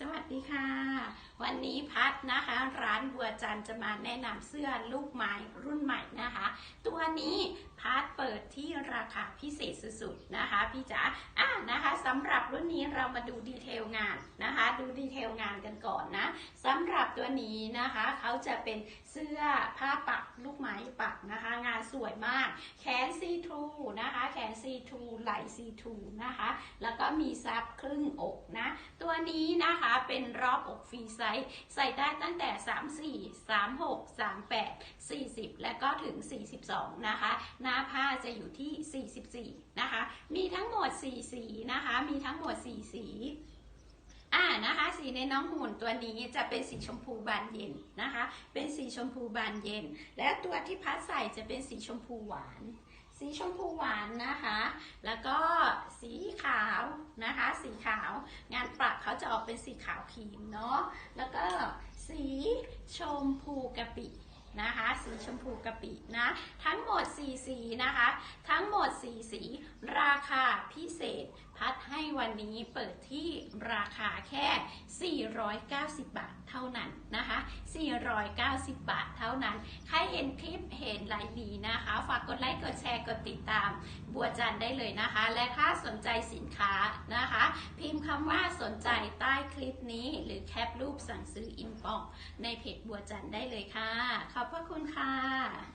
สวัสดีค่ะ วันนี้พัดนะคะ ร้านบัวจันจะมาแนะนำเสื้อลูกไม้รุ่นใหม่นะคะ ตัวนี้พัดเปิดที่ราคาพิเศษสุดๆนะคะพี่จ๋าอะนะคะสำหรับรุ่นนี้เรามาดูดีเทลงานนะคะ ดูดีเทลงานกันก่อนนะสำหรับตัวนี้นะคะเขาจะเป็นเสื้อผ้าปักลูกไม้ปักนะคะ งานสวยมาก แขนซีทูนะคะ แขนซีทูไหล่ซีทูนะคะ แล้วก็มีซับครึ่งอกนะ นี้นะคะเป็นรอบอกฟรีไซส์ใส่ได้ตั้งแต่ 34 36 38 40 และก็ถึง 42 นะคะ หน้าผ้าจะอยู่ที่ 44 นะคะ มีทั้งหมด 4 สีนะคะ มีทั้งหมด 4 สีอ่านะคะสีในน้องหุ่นตัวนี้จะเป็นสีชมพูบานเย็นนะคะ เป็นสีชมพูบานเย็น และตัวที่พัดใส่จะเป็นสีชมพูหวาน สีชมพูหวานนะคะ แล้วก็สีข นะคะ สีขาวงานปรับเขาจะออกเป็นสีขาวครีมเนาะแล้วก็สีชมพูกะปินะคะสีชมพูกะปินะทั้งหมด 4 สีนะคะ ทั้งหมด 4 สี ราคาพิเศษพัด นี้เปิดที่ราคาแค่ 490 บาทเท่านั้นนะคะ 490 บาทเท่านั้น ใครเห็นคลิปเห็นไลน์นี้นะคะ ฝากกดไลค์ กดแชร์ กดติดตาม บัวจันได้เลยนะคะ และถ้าสนใจสินค้านะคะ พิมพ์คำว่าสนใจใต้คลิปนี้หรือแคปรูปสั่งซื้ออินบ็อกในเพจบัวจันได้เลยค่ะ ขอบพระคุณค่ะ